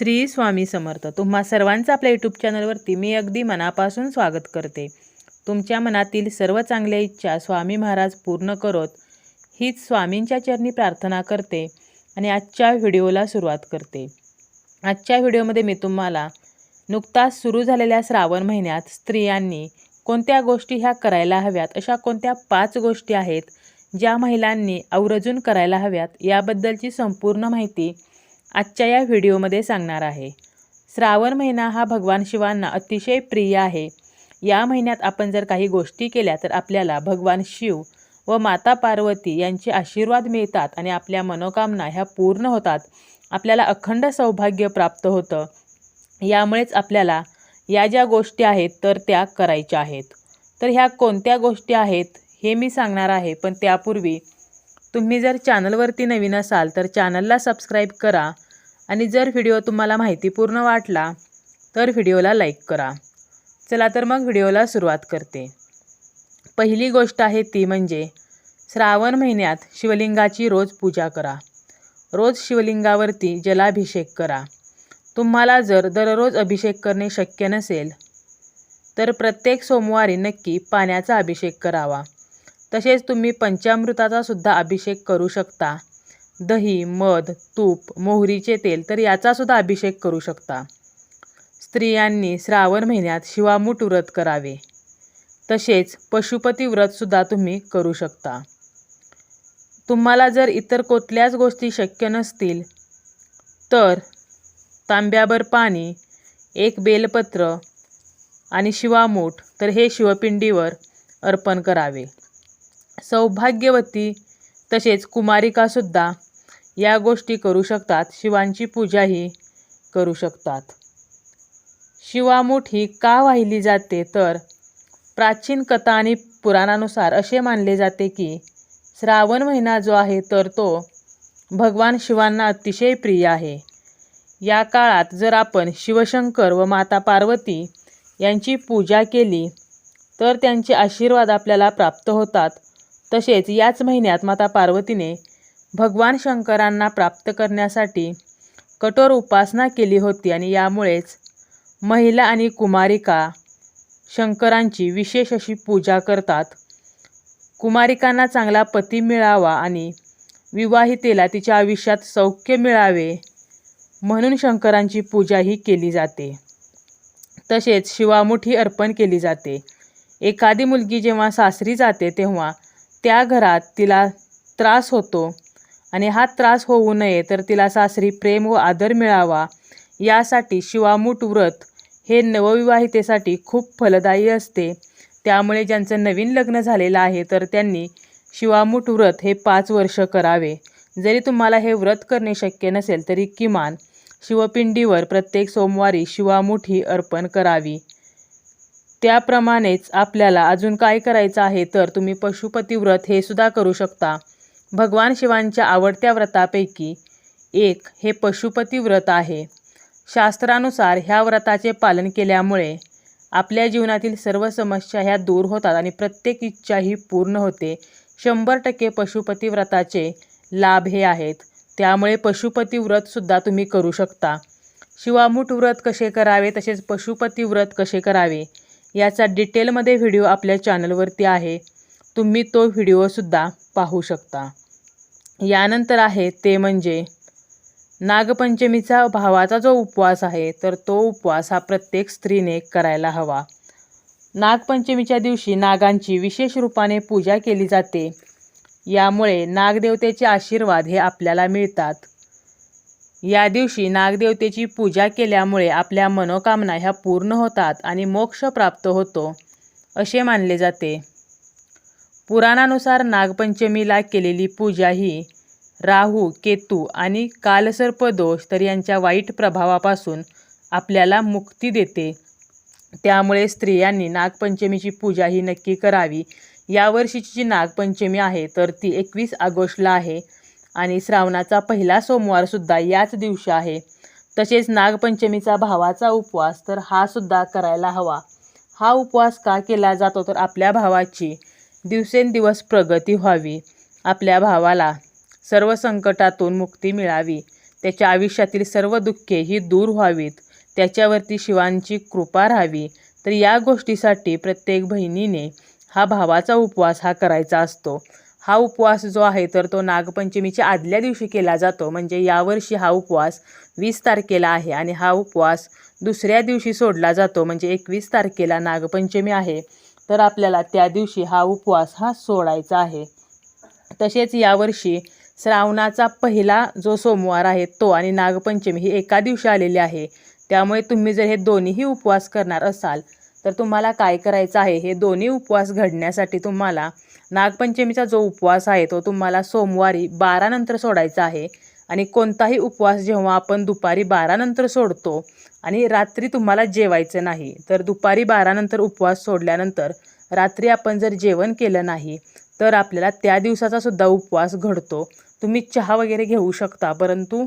श्री स्वामी समर्थ. तुम्हा सर्वांचं आपल्या यूट्यूब चॅनलवरती मी अगदी मनापासून स्वागत करते. तुमच्या मनातील सर्व चांगल्या इच्छा स्वामी महाराज पूर्ण करोत हीच स्वामींच्या चरणी प्रार्थना करते आणि आजच्या व्हिडिओला सुरुवात करते. आजच्या व्हिडिओमध्ये मी तुम्हाला नुकताच सुरू झालेल्या श्रावण महिन्यात स्त्रियांनी कोणत्या गोष्टी ह्या करायला हव्यात अशा कोणत्या पाच गोष्टी आहेत ज्या महिलांनी आवर्जून करायला हव्यात याबद्दलची संपूर्ण माहिती आजच्या या व्हिडिओमध्ये सांगणार आहे. श्रावण महिना हा भगवान शिवांना अतिशय प्रिय आहे. या महिन्यात आपण जर काही गोष्टी केल्या तर आपल्याला भगवान शिव व माता पार्वती यांचे आशीर्वाद मिळतात आणि आपल्या मनोकामना ह्या पूर्ण होतात. आपल्याला अखंड सौभाग्य प्राप्त होतं. यामुळेच आपल्याला या ज्या गोष्टी आहेत तर त्या करायच्या आहेत. तर ह्या कोणत्या गोष्टी आहेत हे मी सांगणार आहे पण त्यापूर्वी तुम्ही जर चॅनलवरती नवीन असाल तर चॅनलला सबस्क्राईब करा आणि जर व्हिडिओ तुम्हाला माहितीपूर्ण वाटला तर व्हिडिओला लाईक करा. चला तर मग व्हिडिओला सुरुवात करते. पहिली गोष्ट आहे ती म्हणजे श्रावण महिन्यात शिवलिंगाची रोज पूजा करा. रोज शिवलिंगावरती जलाभिषेक करा. तुम्हाला जर दररोज अभिषेक करणे शक्य नसेल तर प्रत्येक सोमवारी नक्की पाण्याचा अभिषेक करावा. तसेच तुम्ही पंचामृताचा सुद्धा अभिषेक करू शकता. दही मध तूप मोहरीचे तेल तर याचासुद्धा अभिषेक करू शकता. स्त्रियांनी श्रावण महिन्यात शिवामूठ व्रत करावे. तसेच पशुपती व्रतसुद्धा तुम्ही करू शकता. तुम्हाला जर इतर कुठल्याच गोष्टी शक्य नसतील तर तांब्याभर पाणी एक बेलपत्र आणि शिवामूठ तर हे शिवपिंडीवर अर्पण करावे. सौभाग्यवती तसेच कुमारिकासुद्धा या गोष्टी करू शकतात. शिवांची पूजाही करू शकतात. शिवामूठ ही का वाहिली जाते? तर प्राचीन कथा आणि पुराणानुसार असे मानले जाते की श्रावण महिना जो आहे तर तो भगवान शिवांना अतिशय प्रिय आहे. या काळात जर आपण शिवशंकर व माता पार्वती यांची पूजा केली तर त्यांचे आशीर्वाद आपल्याला प्राप्त होतात. तसेच याच महिन्यात माता पार्वतीने भगवान शंकरांना प्राप्त करण्यासाठी कठोर उपासना केली होती आणि यामुळेच महिला आणि कुमारिका शंकरांची विशेष अशी पूजा करतात. कुमारिकांना चांगला पती मिळावा आणि विवाहितेला तिच्या आयुष्यात सौख्य मिळावे म्हणून शंकरांची पूजा ही केली जाते. तसेच शिवामुठी अर्पण केली जाते. एखादी मुलगी जेव्हा सासरी जाते तेव्हा त्या घरात तिला त्रास होतो आणि हा त्रास होऊ नये तर तिला सासरी प्रेम व आदर मिळावा. यासाठी शिवामूठ व्रत हे नवविवाहितेसाठी खूप फलदायी असते. त्यामुळे ज्यांचं नवीन लग्न झालेलं आहे तर त्यांनी शिवामूठ व्रत हे पाच वर्ष करावे. जरी तुम्हाला हे व्रत करणे शक्य नसेल तरी किमान शिवपिंडीवर प्रत्येक सोमवारी शिवामूठ ही अर्पण करावी. त्याप्रमाणेच आपल्याला अजून काय करायचं आहे तर तुम्ही पशुपती व्रत हे सुद्धा करू शकता. भगवान शिवांच्या आवडत्या व्रतापैकी एक हे पशुपती व्रत आहे. शास्त्रानुसार ह्या व्रताचे पालन केल्यामुळे आपल्या जीवनातील सर्व समस्या ह्या दूर होतात आणि प्रत्येक इच्छा ही पूर्ण होते. शंभर टक्के पशुपती व्रताचे लाभ हे आहेत. त्यामुळे पशुपती व्रतसुद्धा तुम्ही करू शकता. शिवामूठ व्रत कसे करावे? तसेच पशुपती व्रत कसे करावे? याचा डिटेलमध्ये व्हिडिओ आपल्या चॅनलवरती आहे. तुम्ही तो व्हिडिओसुद्धा पाहू शकता. यानंतर आहे ते म्हणजे नागपंचमीचा भावाचा जो उपवास आहे तर तो उपवास हा प्रत्येक स्त्रीने करायला हवा. नागपंचमीच्या दिवशी नागांची विशेष रूपाने पूजा केली जाते. यामुळे नागदेवतेचे आशीर्वाद हे आपल्याला मिळतात. या दिवशी नागदेवतेची पूजा केल्यामुळे आपल्या मनोकामना ह्या पूर्ण होतात आणि मोक्ष प्राप्त होतो असे मानले जाते. पुराणानुसार नागपंचमीला केलेली पूजा ही राहू केतू आणि कालसर्प दोष तर यांच्या वाईट प्रभावापासून आपल्याला मुक्ती देते. त्यामुळे स्त्रियांनी नागपंचमीची पूजा ही नक्की करावी. यावर्षीची जी नागपंचमी आहे तर ती एकवीस ऑगस्टला आहे. आणि श्रावणाचा पहिला सोमवारसुद्धा याच दिवशी आहे. तसेच नागपंचमीचा भावाचा उपवास तर हा सुद्धा करायला हवा. हा उपवास का केला जातो तर आपल्या भावाची दिवसेंदिवस प्रगती व्हावी. आपल्या भावाला सर्व संकटातून मुक्ती मिळावी. त्याच्या आयुष्यातील सर्व दुःखे ही दूर व्हावीत. त्याच्यावरती शिवांची कृपा राहावी. तर या गोष्टीसाठी प्रत्येक बहिणीने हा भावाचा उपवास हा करायचा असतो. हा उपवास जो आहे तर तो नागपंचमीच्या आदल्या दिवशी केला जातो. म्हणजे यावर्षी हा उपवास वीस तारखेला आहे आणि हा उपवास दुसऱ्या दिवशी सोडला जातो. म्हणजे एकवीस तारखेला नागपंचमी आहे. तर आपल्याला त्या दिवशी हा उपवास हा सोडायचा आहे. तसेच यावर्षी श्रावणाचा पहिला जो सोमवार आहे तो आणि नागपंचमी ही एका दिवशी आलेली आहे. त्यामुळे तुम्ही जर हे दोन्हीही उपवास करणार असाल तर तुम्हाला काय करायचं आहे? हे दोन्ही उपवास घडण्यासाठी तुम्हाला नागपंचमीचा जो उपवास आहे तो तुम्हाला सोमवारी बारानंतर सोडायचा आहे. आणि कोणताही उपवास जेव्हा आपण दुपारी बारानंतर सोडतो आणि रात्री तुम्हाला जेवायचं नाही तर दुपारी बारानंतर उपवास सोडल्यानंतर रात्री आपण जर जेवण केलं नाही तर आपल्याला त्या दिवसाचा सुद्धा उपवास घडतो. तुम्ही चहा वगैरे घेऊ शकता परंतु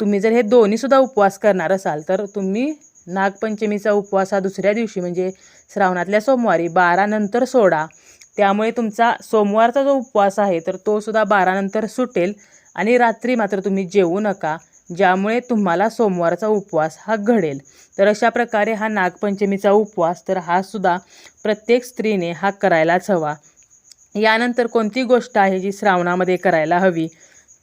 तुम्ही जर हे दोन्हीसुद्धा उपवास करणार असाल तर तुम्ही नागपंचमीचा उपवास हा दुसऱ्या दिवशी म्हणजे श्रावणातल्या सोमवारी बारानंतर सोडा. त्यामुळे तुमचा सोमवारचा जो उपवास आहे तर तो सुद्धा बारानंतर सुटेल आणि रात्री मात्र तुम्ही जेवू नका ज्यामुळे तुम्हाला सोमवारचा उपवास हा घडेल. तर अशा प्रकारे हा नागपंचमीचा उपवास तर हा सुद्धा प्रत्येक स्त्रीने हा करायलाच हवा. यानंतर कोणती गोष्ट आहे जी श्रावणामध्ये करायला हवी?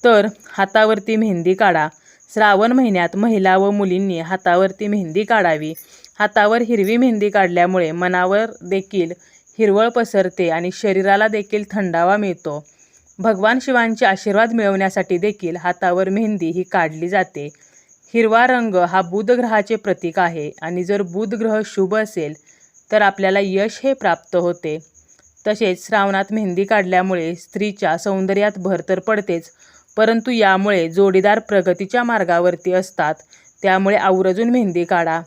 तर हातावरती मेहंदी काढा. श्रावण महिन्यात महिला व मुलींनी हातावरती मेहंदी काढावी. हातावर हिरवी मेहंदी काढल्यामुळे मनावर देखील हिरवळ पसरते आणि शरीराला देखील थंडावा मिळतो. भगवान शिवांचे आशीर्वाद मिळवण्यासाठी देखील हातावर मेहंदी ही काढली जाते. हिरवा रंग हा बुध ग्रहाचे प्रतीक आहे आणि जर बुध ग्रह शुभ असेल तर आपल्याला यश हे प्राप्त होते. तसेच श्रावणात मेहंदी काढल्यामुळे स्त्रीच्या सौंदर्यात भर तर पडतेच परंतु यामुळे जोडीदार प्रगतीच्या मार्गावरती असतात. त्यामुळे आवर्जून मेहंदी काढा.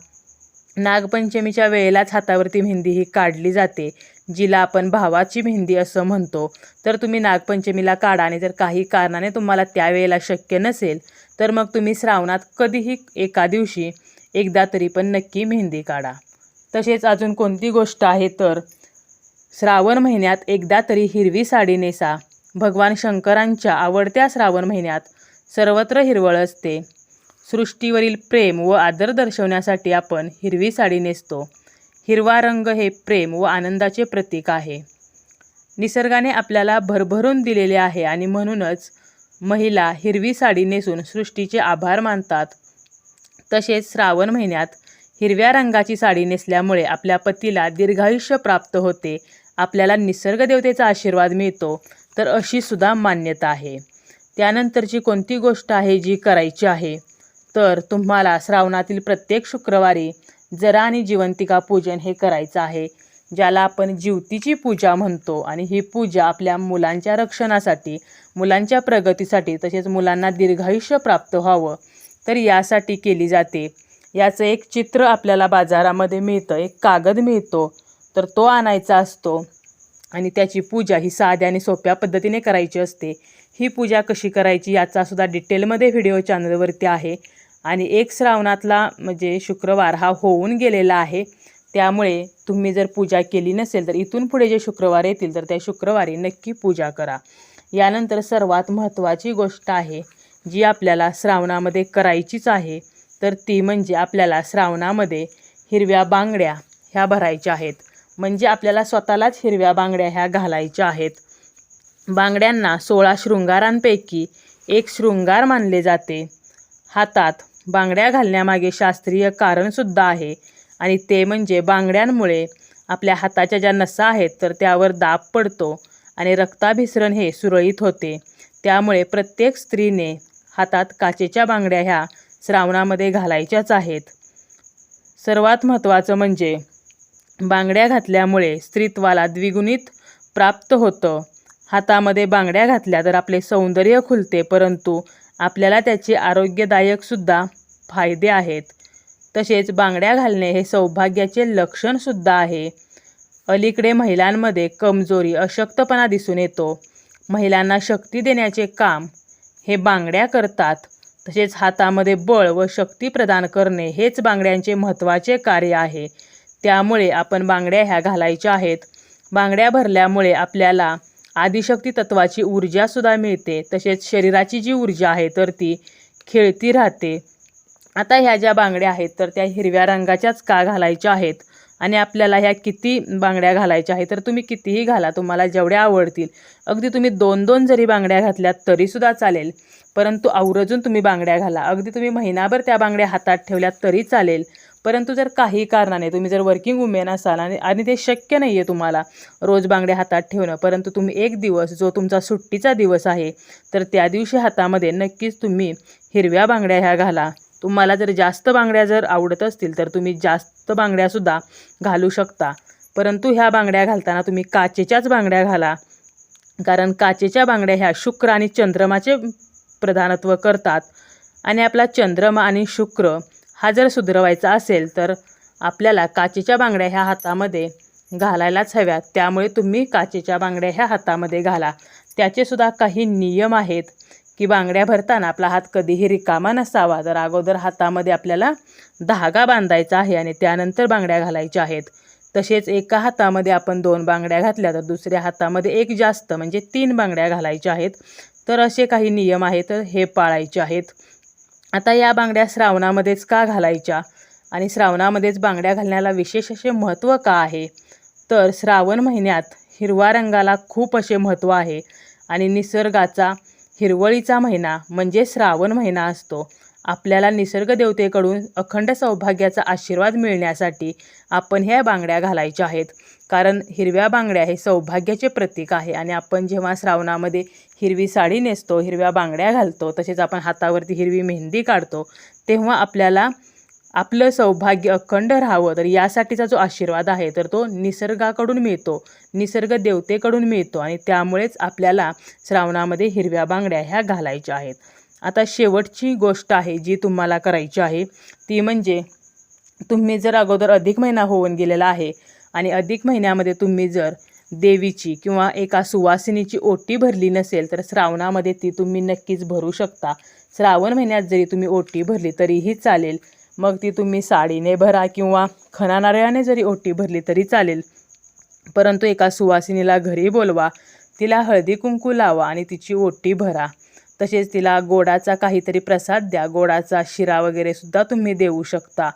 नागपंचमीच्या वेळेलाच हातावरती मेहंदी ही काढली जाते जिला आपण भावाची मेहंदी असं म्हणतो. तर तुम्ही नागपंचमीला काढा आणि जर काही कारणाने तुम्हाला त्यावेळेला शक्य नसेल तर मग तुम्ही श्रावणात कधीही एका दिवशी एकदा तरी पण नक्की मेहंदी काढा. तसेच अजून कोणती गोष्ट आहे तर श्रावण महिन्यात एकदा तरी हिरवी साडी नेसा. भगवान शंकरांच्या आवडत्या श्रावण महिन्यात सर्वत्र हिरवळ असते. सृष्टीवरील प्रेम व आदर दर्शवण्यासाठी आपण हिरवी साडी नेसतो. हिरवा रंग हे प्रेम व आनंदाचे प्रतीक आहे. निसर्गाने आपल्याला भरभरून दिलेले आहे आणि म्हणूनच महिला हिरवी साडी नेसून सृष्टीचे आभार मानतात. तसेच श्रावण महिन्यात हिरव्या रंगाची साडी नेसल्यामुळे आपल्या पतीला दीर्घायुष्य प्राप्त होते. आपल्याला निसर्ग देवतेचा आशीर्वाद मिळतो. तर अशी सुद्धा मान्यता आहे. त्यानंतरची कोणती गोष्ट आहे जी करायची आहे? तर तुम्हाला श्रावणातील प्रत्येक शुक्रवारी जरा आणि जिवंतिका पूजन हे करायचं आहे ज्याला आपण जीवतीची पूजा म्हणतो आणि ही पूजा आपल्या मुलांच्या रक्षणासाठी मुलांच्या प्रगतीसाठी तसेच मुलांना दीर्घायुष्य प्राप्त व्हावं तर यासाठी केली जाते. याचं एक चित्र आपल्याला बाजारामध्ये मिळतं एक कागद मिळतो तर तो आणायचा असतो. आणि त्याची पूजा ही साध्या आणि सोप्या पद्धतीने करायची असते. ही पूजा कशी करायची याचासुद्धा डिटेलमध्ये व्हिडिओ चॅनलवरती आहे. आणि एक श्रावणातला म्हणजे शुक्रवार हा होऊन गेलेला आहे. त्यामुळे तुम्ही जर पूजा केली नसेल तर इथून पुढे जे शुक्रवार येतील तर त्या शुक्रवारी नक्की पूजा करा. यानंतर सर्वात महत्त्वाची गोष्ट आहे जी आपल्याला श्रावणामध्ये करायचीच आहे तर ती म्हणजे आपल्याला श्रावणामध्ये हिरव्या बांगड्या ह्या भरायच्या आहेत. म्हणजे आपल्याला स्वतःलाच हिरव्या बांगड्या ह्या घालायच्या आहेत. बांगड्यांना सोळा शृंगारांपैकी एक शृंगार मानले जाते. हातात बांगड्या घालण्यामागे शास्त्रीय कारणसुद्धा आहे आणि ते म्हणजे बांगड्यांमुळे आपल्या हाताच्या ज्या नसा आहेत तर त्यावर दाब पडतो आणि रक्ताभिसरण हे सुरळीत होते. त्यामुळे प्रत्येक स्त्रीने हातात काचेच्या बांगड्या ह्या श्रावणामध्ये घालायच्याच आहेत. सर्वात महत्त्वाचं म्हणजे बांगड्या घातल्यामुळे स्त्रीत्वाला द्विगुणित प्राप्त होतं. हातामध्ये बांगड्या घातल्या तर आपले सौंदर्य खुलते परंतु आपल्याला त्याचे आरोग्यदायकसुद्धा फायदे आहेत. तसेच बांगड्या घालणे हे सौभाग्याचे लक्षणसुद्धा आहे. अलीकडे महिलांमध्ये कमजोरी अशक्तपणा दिसून येतो. महिलांना शक्ती देण्याचे काम हे बांगड्या करतात. तसेच हातामध्ये बळ व शक्ती प्रदान करणे हेच बांगड्यांचे महत्त्वाचे कार्य आहे. त्यामुळे आपण बांगड्या ह्या घालायच्या आहेत. बांगड्या भरल्यामुळे आपल्याला आदिशक्ती तत्वाची ऊर्जासुद्धा मिळते. तसेच शरीराची जी ऊर्जा आहे तर ती खेळती राहते. आता ह्या ज्या बांगड्या आहेत तर त्या हिरव्या रंगाच्याच का घालायच्या आहेत? आणि आपल्याला ह्या किती बांगड्या घालायच्या आहेत? तर तुम्ही कितीही घाला तुम्हाला जेवढ्या आवडतील. अगदी तुम्ही दोन दोन जरी बांगड्या घातल्यात तरीसुद्धा चालेल. परंतु आवर्जून तुम्ही बांगड्या घाला. अगदी तुम्ही महिनाभर त्या बांगड्या हातात ठेवल्यात तरी चालेल. परंतु जर काही कारणाने तुम्ही जर वर्किंग वुमेन असाल आणि आणि ते शक्य नाही आहे तुम्हाला रोज बांगड्या हातात ठेवणं परंतु तुम्ही एक दिवस जो तुमचा सुट्टीचा दिवस आहे तर त्या दिवशी हातामध्ये नक्कीच तुम्ही हिरव्या बांगड्या ह्या घाला. तुम्हाला जर जास्त बांगड्या जर आवडत असतील तर तुम्ही जास्त बांगड्यासुद्धा घालू शकता. परंतु ह्या बांगड्या घालताना तुम्ही काचेच्याच बांगड्या घाला. कारण काचेच्या बांगड्या ह्या शुक्र आणि चंद्रमाचे प्रधानत्व करतात. आणि आपला चंद्रमा आणि शुक्र हा जर सुधरवायचा असेल तर आपल्याला काचेच्या बांगड्या ह्या हातामध्ये घालायलाच हव्यात. त्यामुळे तुम्ही काचेच्या बांगड्या ह्या हातामध्ये घाला. त्याचेसुद्धा काही नियम आहेत की बांगड्या भरताना आपला हात कधीही रिकामा नसावा. तर अगोदर हातामध्ये आपल्याला धागा बांधायचा आहे आणि त्यानंतर बांगड्या घालायच्या आहेत. तसेच एका हातामध्ये आपण दोन बांगड्या घातल्या तर दुसऱ्या हातामध्ये एक जास्त म्हणजे तीन बांगड्या घालायच्या आहेत. तर असे काही नियम आहेत हे पाळायचे आहेत. आता या बांगड्या श्रावणामध्येच का घालायच्या? आणि श्रावणामध्येच बांगड्या घालण्याला विशेष असे महत्त्व का आहे? तर श्रावण महिन्यात हिरवा रंगाला खूप असे महत्त्व आहे. आणि निसर्गाचा हिरवळीचा महिना म्हणजे श्रावण महिना असतो. आपल्याला निसर्ग देवतेकडून अखंड सौभाग्याचा आशीर्वाद मिळण्यासाठी आपण ह्या बांगड्या घालायच्या आहेत. कारण हिरव्या बांगड्या हे सौभाग्याचे प्रतीक आहे. आणि आपण जेव्हा श्रावणामध्ये हिरवी साडी नेसतो हिरव्या बांगड्या घालतो तसेच आपण हातावरती हिरवी मेहंदी काढतो तेव्हा आपल्याला आपलं सौभाग्य अखंड राहावं. तर यासाठीचा जो आशीर्वाद आहे तर तो निसर्गाकडून मिळतो निसर्ग देवतेकडून मिळतो आणि त्यामुळेच आपल्याला श्रावणामध्ये हिरव्या बांगड्या ह्या घालायच्या आहेत. आता शेवटची गोष्ट आहे जी तुम्हाला करायची आहे ती म्हणजे तुम्ही जर अगोदर अधिक महिना होऊन गेलेला आहे आणि अधिक महिन्यामध्ये तुम्ही जर देवीची किंवा एका सुवासिनीची ओटी भरली नसेल तर श्रावणामध्ये ती तुम्ही नक्कीच भरू शकता. श्रावण महिन्यात जरी तुम्ही ओटी भरली तरीही चालेल. मग ती तुम्ही साडीने भरा किंवा खणा नारळाने जरी ओटी भरली तरी चालेल. परंतु एका सुवासिनीला घरी बोलवा तिला हळदी कुंकू लावा आणि तिची ओटी भरा. तसेच तिला गोडाचा काहीतरी प्रसाद द्या. गोडाचा शिरा वगैरे सुद्धा तुम्ही देऊ शकता.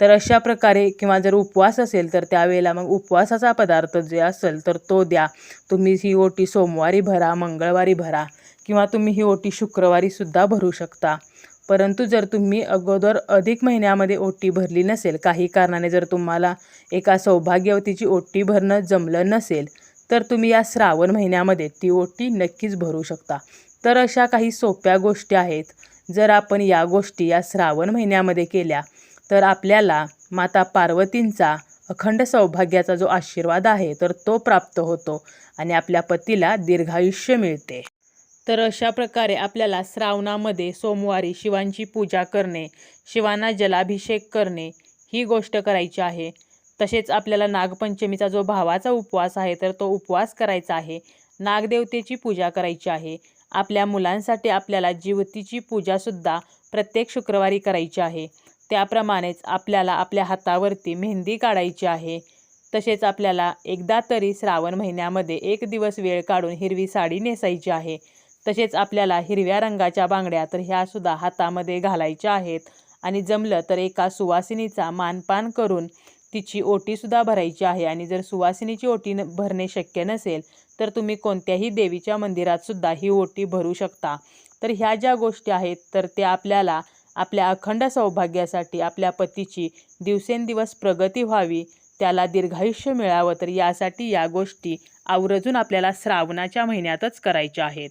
तर अशा प्रकारे किंवा जर उपवास असेल तर त्यावेळेला मग उपवासाचा पदार्थ जे असेल तर तो द्या. तुम्ही ही ओटी सोमवारी भरा मंगळवारी भरा किंवा तुम्ही ही ओटी शुक्रवारीसुद्धा भरू शकता. परंतु जर तुम्ही अगोदर अधिक महिन्यामध्ये ओटी भरली नसेल काही कारणाने जर तुम्हाला एका सौभाग्यवतीची ओटी भरणं जमलं नसेल तर तुम्ही या श्रावण महिन्यामध्ये ती ओटी नक्कीच भरू शकता. तर अशा काही सोप्या गोष्टी आहेत. जर आपण या गोष्टी या श्रावण महिन्यामध्ये केल्या तर आपल्याला माता पार्वतींचा अखंड सौभाग्याचा जो आशीर्वाद आहे तर तो प्राप्त होतो आणि आपल्या पतीला दीर्घायुष्य मिळते. तर अशा प्रकारे आपल्याला श्रावणामध्ये सोमवारी शिवांची पूजा करणे शिवांना जलाभिषेक करणे ही गोष्ट करायची आहे. तसेच आपल्याला नागपंचमीचा जो भावाचा उपवास आहे तर तो उपवास करायचा आहे. नागदेवतेची पूजा करायची आहे. आपल्या मुलांसाठी आपल्याला जीवतीची पूजासुद्धा प्रत्येक शुक्रवारी करायची आहे. त्याप्रमाणेच आपल्याला आपल्या हातावरती मेहंदी काढायची आहे. तसेच आपल्याला एकदा तरी श्रावण महिन्यामध्ये एक दिवस वेळ काढून हिरवी साडी नेसायची आहे. तसेच आपल्याला हिरव्या रंगाच्या बांगड्या तर ह्यासुद्धा हातामध्ये घालायच्या आहेत. आणि जमलं तर एका सुवासिनीचा मानपान करून तिची ओटीसुद्धा भरायची आहे. आणि जर सुवासिनीची ओटी न भरणे शक्य नसेल तर तुम्ही कोणत्याही देवीच्या मंदिरातसुद्धा ही ओटी भरू शकता. तर ह्या ज्या गोष्टी आहेत तर त्या आपल्याला आपल्या अखंड सौभाग्यासाठी आपल्या पतीची दिवसेंदिवस प्रगती व्हावी त्याला दीर्घायुष्य मिळावं तर यासाठी या गोष्टी आवर्जून आपल्याला श्रावणाच्या महिन्यातच करायच्या आहेत.